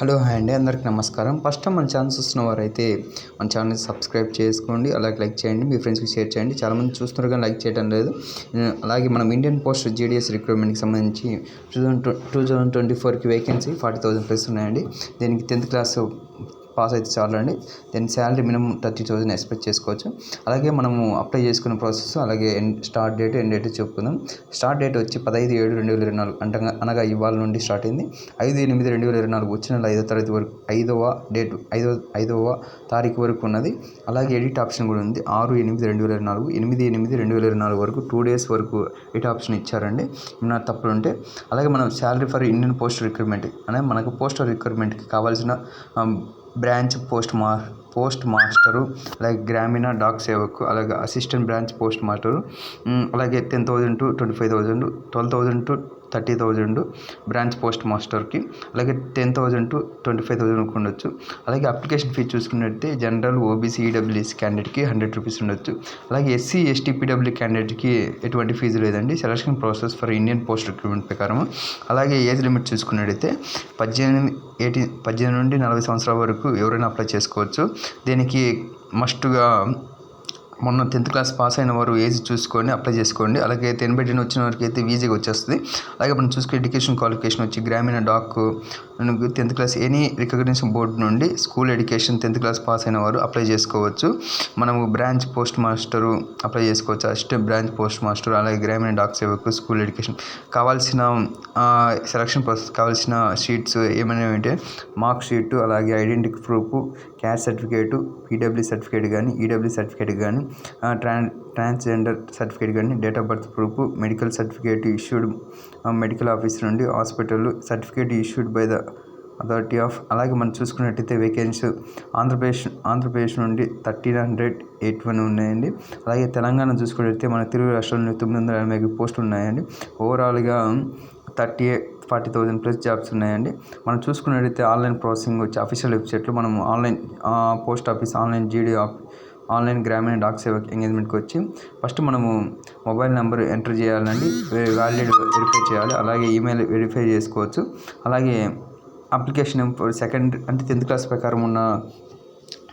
Hello hi అండి అందరికి నమస్కారం. ఫస్ట్ టైం మన ఛానల్ చూస్తున్న వారైతే మన ఛానల్ని సబ్స్క్రైబ్ చేసుకోండి అలాగే లైక్ చేయండి మీ ఫ్రెండ్స్కి షేర్ చేయండి. చాలామంది చూస్తున్నారు కానీ లైక్ చేయడం లేదు. అలాగే మనం ఇండియన్ పోస్ట్ జీడిఎస్ రిక్రూట్మెంట్కి సంబంధించి two thousand two thousand twenty ఫోర్కి వేకెన్సీ ఫార్టీ థౌసండ్ ప్లస్ ఉన్నాయండి. దీనికి టెన్త్ క్లాస్ పాస్ అయితే చాలండి దీని salary minimum thirty thousand expect చేసుకోవచ్చు. అలాగే మనము అప్లై చేసుకునే ప్రాసెస్ అలాగే స్టార్ట్ డేట్ ఎండ్ డేట్ చెప్పుకుందాం. స్టార్ట్ డేట్ వచ్చి పదహైదు ఏడు రెండు వేల ఇరవై నాలుగు అంటే అనగా ఇవాళ నుండి స్టార్ట్ అయింది. ఐదు ఎనిమిది రెండు వేల ఇరవై నాలుగు వచ్చిన నెల ఐదో తరగతి వరకు ఐదవ డేట్ ఐదో ఐదవ తారీఖు వరకు ఉన్నది. అలాగే ఎడిట్ ఆప్షన్ కూడా ఉంది. ఆరు ఎనిమిది రెండు వేల ఇరవై నాలుగు ఎనిమిది ఎనిమిది రెండు వేల ఇరవై నాలుగు వరకు టూ డేస్ వరకు ఎడిట్ ఆప్షన్ ఇచ్చారండి. ఏమైనా తప్పులు ఉంటే అలాగే మనం salary for Indian post recruitment అనే మనకు పోస్టల్ రిక్రూట్మెంట్కి కావాల్సిన um, బ్రాంచ్ పోస్ట్ మా పోస్ట్ మాస్టరు అలాగే గ్రామీణ డాక్ సేవకు అలాగే అసిస్టెంట్ బ్రాంచ్ పోస్ట్ మాస్టరు అలాగే ten thousand to twenty five thousand twelve thousand to thirty thousand branch post మాస్టర్కి అలాగే ten thousand to twenty five thousand ఉండొచ్చు. అలాగే అప్లికేషన్ ఫీ చూసుకున్నట్టే general OBC EWS క్యాండిడేట్కి hundred rupees ఉండొచ్చు. అలాగే ఎస్సీ ఎస్టీ పీడబ్ల్యూ క్యాండిడేట్కి ఎటువంటి ఫీజు లేదండి. Selection process for Indian post recruitment ప్రకారం అలాగే ఏజ్ లిమిట్ చూసుకున్నట్టయితే పద్దెనిమిది ఎయిటీ పద్దెనిమిది నుండి నలభై సంవత్సరాల వరకు ఎవరైనా అప్లై చేసుకోవచ్చు. దీనికి మస్ట్గా మొన్న టెన్త్ క్లాస్ పాస్ అయిన వారు ఏజ్ చూసుకొని అప్లై చేసుకోండి. అలాగే టెన్ బై టెన్ వచ్చిన వారికి అయితే ఈజీగా వచ్చేస్తుంది. అలాగే మనం చూసుకునే ఎడ్యుకేషన్ క్వాలిఫికేషన్ వచ్చి Gramin Dak tenth class any recognition board నుండి school education tenth class pass అయిన వారు అప్లై చేసుకోవచ్చు. మనము బ్రాంచ్ పోస్ట్ మాస్టరు అప్లై చేసుకోవచ్చు. అసిస్టెంట్ బ్రాంచ్ పోస్ట్ మాస్టర్ అలాగే గ్రామీణ డాక్ సేవకు స్కూల్ ఎడ్యుకేషన్ కావాల్సిన సెలక్షన్ ప్రాసెస్ కావాల్సిన షీట్స్ ఏమైనా అంటే మార్క్ షీట్ అలాగే identity proof caste certificate PW certificate కానీ ఈడబ్ల్యూ సర్టిఫికేట్ కానీ ట్రాన్ ట్రాన్స్జెండర్ సర్టిఫికేట్ కానీ date of birth proof medical certificate issued medical office నుండి hospital certificate issued by the authority of అలాగే మనం చూసుకున్నట్టయితే వేకెన్సీ ఆంధ్రప్రదేశ్ ఆంధ్రప్రదేశ్ నుండి థర్టీన్ హండ్రెడ్ ఎయిట్ వన్ ఉన్నాయండి. అలాగే తెలంగాణ చూసుకున్నట్టయితే మన తెలుగు రాష్ట్రాల నుండి తొమ్మిది వందల ఎనభై పోస్టులు ఉన్నాయండి. ఓవరాల్గా thirty forty thousand plus jobs ఉన్నాయండి. మనం చూసుకున్నట్టయితే ఆన్లైన్ ప్రాసెసింగ్ వచ్చి అఫీషియల్ వెబ్సైట్లో మనం online post office online GD online Gramin Dak Seva ఎంగేజ్మెంట్కి వచ్చి ఫస్ట్ మనము మొబైల్ నెంబర్ ఎంటర్ చేయాలండి వ్యాలిడ్ వెరిఫై చేయాలి అలాగే ఈమెయిల్ వెరిఫై చేసుకోవచ్చు. అలాగే అప్లికేషన్ సెకండ్ అంటే టెన్త్ క్లాస్ ప్రకారం ఉన్న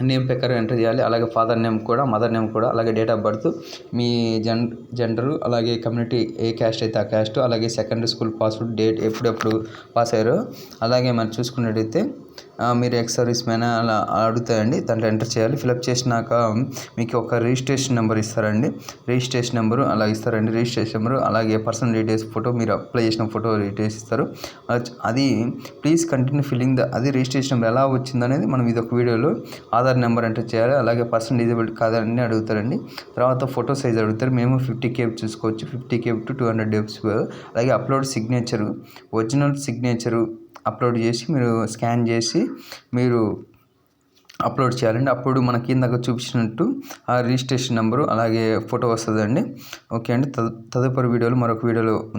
నేమ్ ప్రకారం ఎంటర్ చేయాలి. అలాగే ఫాదర్ నేమ్ కూడా మదర్ నేమ్ కూడా అలాగే డేట్ ఆఫ్ బర్త్ మీ జెన్ జెండరు అలాగే కమ్యూనిటీ ఏ క్యాస్ట్ అయితే ఆ క్యాస్ట్ అలాగే సెకండరీ స్కూల్ పాస్వర్డ్ డేట్ ఎప్పుడెప్పుడు పాస్ అయ్యారో అలాగే మనం చూసుకున్నట్టయితే మీరు ఎక్స్ సర్వీస్ మ్యాన్ అలా అడుగుతాయండి. దాంట్లో ఎంటర్ చేయాలి. ఫిలప్ చేసినాక మీకు ఒక రిజిస్ట్రేషన్ నెంబర్ ఇస్తారండి. రిజిస్ట్రేషన్ నెంబరు అలా ఇస్తారండి. రిజిస్ట్రేషన్ నెంబరు అలాగే పర్సనల్ డీటెయిల్స్ ఫోటో మీరు అప్లై చేసిన ఫోటో డీటెయిల్స్ ఇస్తారు. అది- అది ప్లీజ్ కంటిన్యూ ఫిల్లింగ్ ద అది రిజిస్ట్రేషన్ నెంబర్ ఎలా వచ్చిందనేది మనం ఇది ఒక వీడియోలో ఆధార్ ఆధార్ నెంబర్ ఎంటర్ చేయాలి అలాగే పర్సన్ డిజేబుల్డ్ కాదని అడుగుతారండి. తర్వాత ఫోటో సైజ్ అడుగుతారు. మేము ఫిఫ్టీ కేబ్ చూసుకోవచ్చు. Fifty KB to two hundred డేబ్స్ అలాగే upload signature original signature upload చేసి మీరు స్కాన్ చేసి మీరు అప్లోడ్ చేయాలండి. అప్పుడు మనకి ఇందాక చూపించినట్టు ఆ రిజిస్ట్రేషన్ నెంబరు అలాగే ఫోటో వస్తుందండి. ఓకే అండి. తదు తదుపరి వీడియోలో మరొక వీడియోలో